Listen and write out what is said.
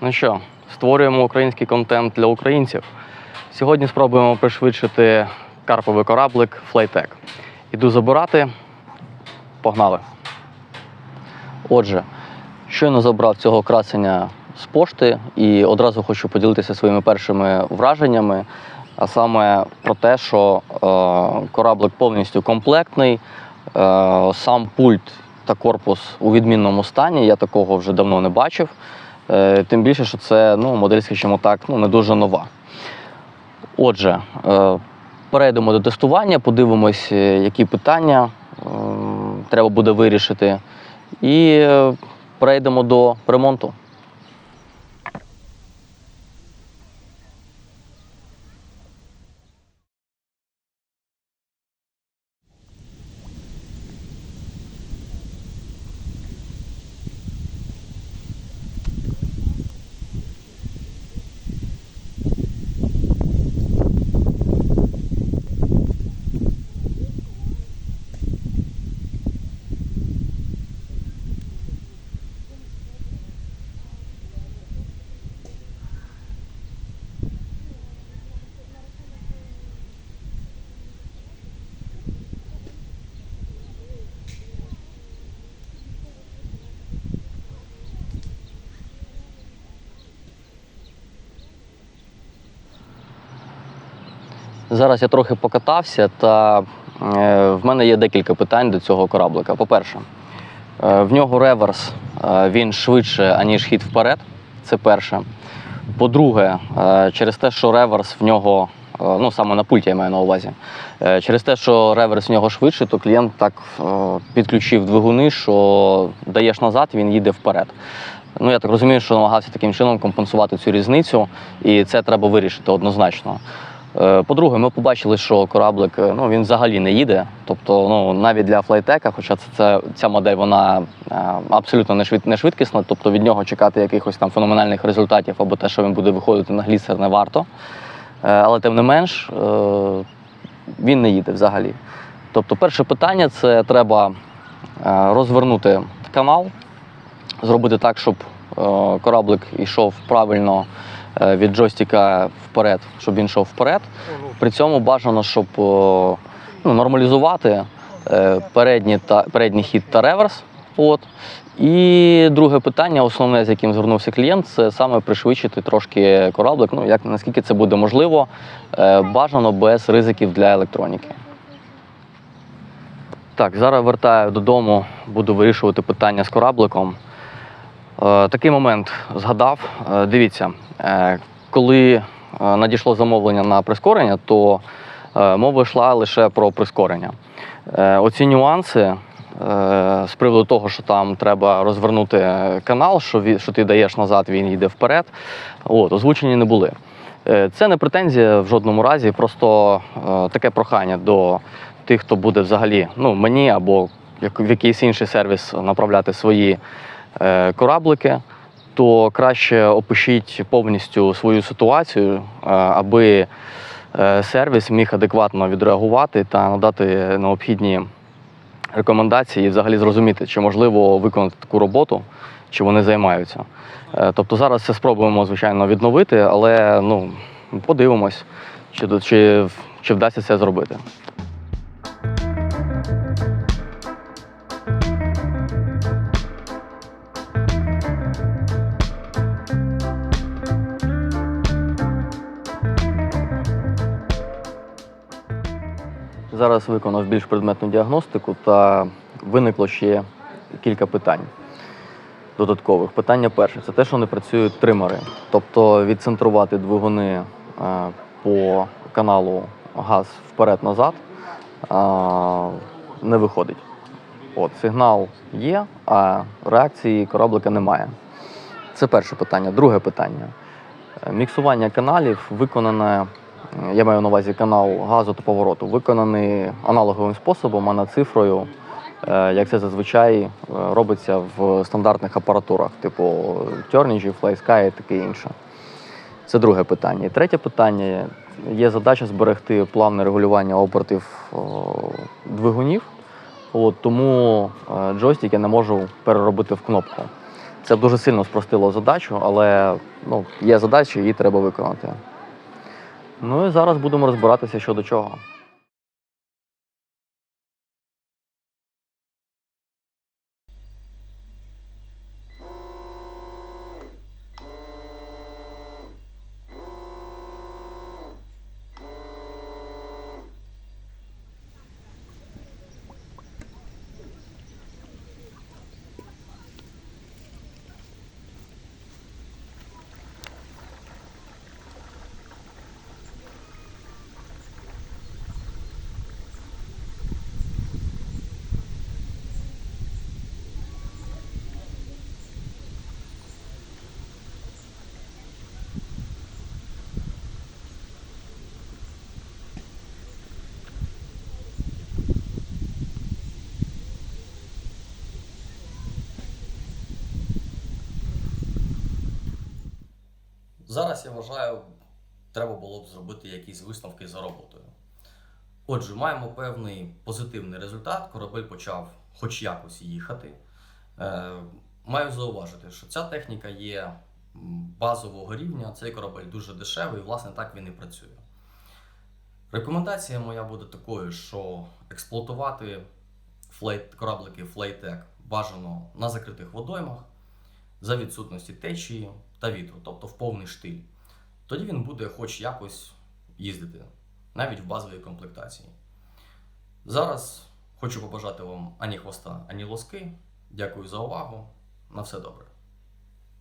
Ну що, створюємо український контент для українців. Сьогодні спробуємо пришвидшити карповий кораблик Flytech. Іду забирати. Погнали. Отже, щойно забрав цього красення з пошти і одразу хочу поділитися своїми першими враженнями, а саме про те, що е, кораблик повністю комплектний, е, сам пульт та корпус у відмінному стані. Я такого вже давно не бачив. Е, тим більше, що це ну, модель, скажімо так, ну, не дуже нова. Отже, е, перейдемо до тестування, подивимось, е, які питання треба буде вирішити, і перейдемо до ремонту. Зараз я трохи покатався, та е, в мене є декілька питань до цього кораблика. По-перше, е, в нього реверс е, він швидше, аніж хід вперед. Це перше. По-друге, через те, що реверс в нього, ну саме на пульті я маю на увазі, через те, що реверс в нього швидше, то клієнт так підключив двигуни, що даєш назад, він їде вперед. Ну, я так розумію, що намагався таким чином компенсувати цю різницю, і це треба вирішити однозначно. Е, По-друге, ми побачили, що кораблик е, ну, він взагалі не їде. Тобто, ну, навіть для флайтека, хоча це, це, ця модель вона е, абсолютно не, швид, не швидкісна, тобто від нього чекати якихось там феноменальних результатів або те, що він буде виходити на глісер, не варто. Але тим не менш, він не їде взагалі. Тобто, перше питання це треба розвернути канал, зробити так, щоб кораблик йшов правильно від джойстика вперед, щоб він йшов вперед. При цьому бажано, щоб е, ну, нормалізувати е, передній, та, передній хід та реверс. От. І друге питання, основне, з яким звернувся клієнт, це саме пришвидшити трошки кораблик. Ну, як наскільки це буде можливо, е, бажано без ризиків для електроніки. Так, зараз вертаю додому, буду вирішувати питання з корабликом. Е, такий момент згадав. Е, дивіться, е, коли надійшло замовлення на прискорення, то мова йшла лише про прискорення. Оці нюанси з приводу того, що там треба розвернути канал, що, що ти даєш назад, він йде вперед. От, озвучені не були. Це не претензія в жодному разі, просто таке прохання до тих, хто буде взагалі ну, мені або в якийсь інший сервіс направляти свої кораблики, то краще опишіть повністю свою ситуацію, е, аби е, сервіс міг адекватно відреагувати та надати необхідні рекомендації і взагалі зрозуміти, чи можливо виконати таку роботу, чи вони займаються. Е, Тобто зараз це спробуємо, звичайно, відновити, але ну, подивимось, чи, чи, чи вдасться це зробити. Зараз виконав більш предметну діагностику та виникло ще кілька питань додаткових. Питання перше це те, що не працюють тримери. Тобто відцентрувати двигуни е, по каналу газ вперед-назад е, не виходить. От, сигнал є, а реакції кораблика немає. Це перше питання. Друге питання. Міксування каналів виконане, я маю на увазі канал газу та повороту, виконаний аналоговим способом, а не цифрою, е, як це зазвичай е, робиться в стандартних апаратурах, типу Turnigy, FlySky і таке інше. Це друге питання. І третє питання. Є задача зберегти плавне регулювання обертів двигунів. От, тому е, джойстик я не можу переробити в кнопку. Це дуже сильно спростило задачу, але ну, є задача, її треба виконати. Ну і зараз будемо розбиратися щодо чого. Зараз я вважаю, треба було б зробити якісь висновки за роботою. Отже, маємо певний позитивний результат. Корабель почав хоч якось їхати. Е, маю зауважити, що ця техніка є базового рівня. Цей корабель дуже дешевий, і, власне, так він і працює. Рекомендація моя буде такою, що експлуатувати флейт, кораблики Flaytech бажано на закритих водоймах за відсутності течії та вітру, тобто в повний штиль. Тоді він буде хоч якось їздити, навіть в базовій комплектації. Зараз хочу побажати вам ані хвоста, ані лоски. Дякую за увагу. На все добре.